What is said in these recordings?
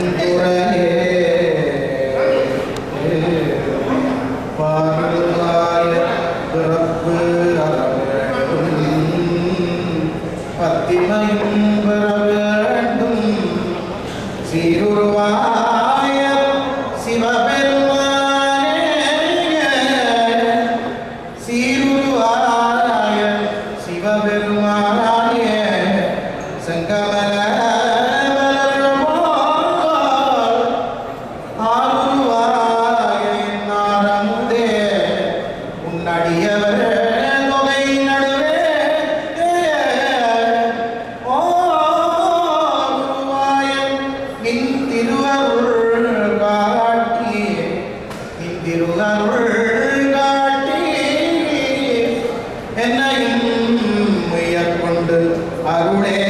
القرآن அருளே.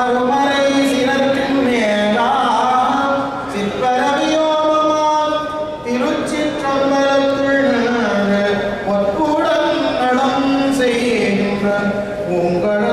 அருமறை சிறப்பின் மேலா சிற்பரவியோமமாம் திருச்சிற்றம்பலத்துள் ஒற்புடன் நடம் செய்கின்ற உங்கள்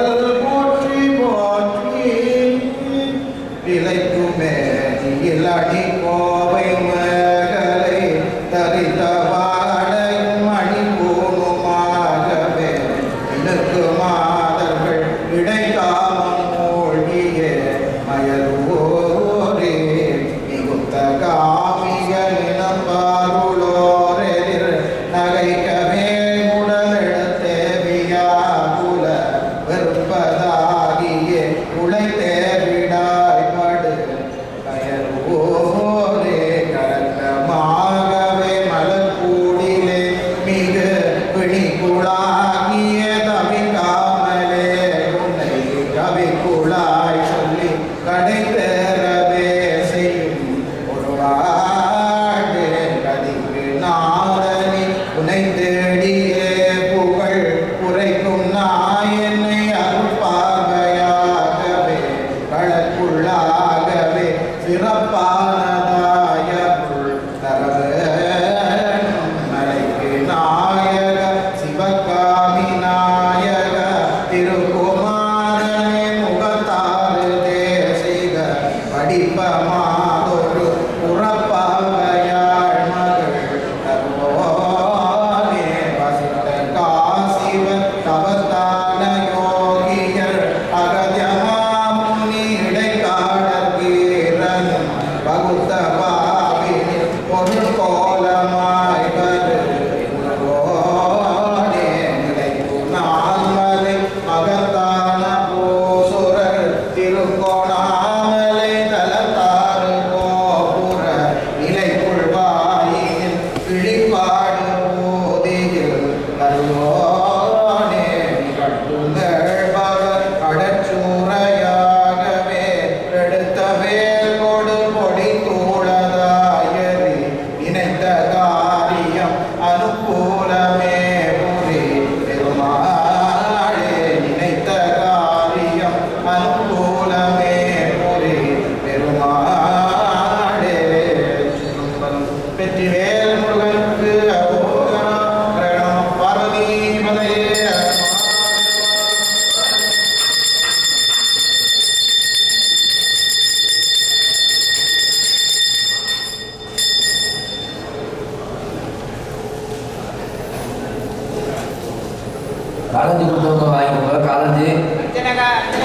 காலேஜ் கொடுத்தவங்க வாங்கிக்கோங்க காலேஜ்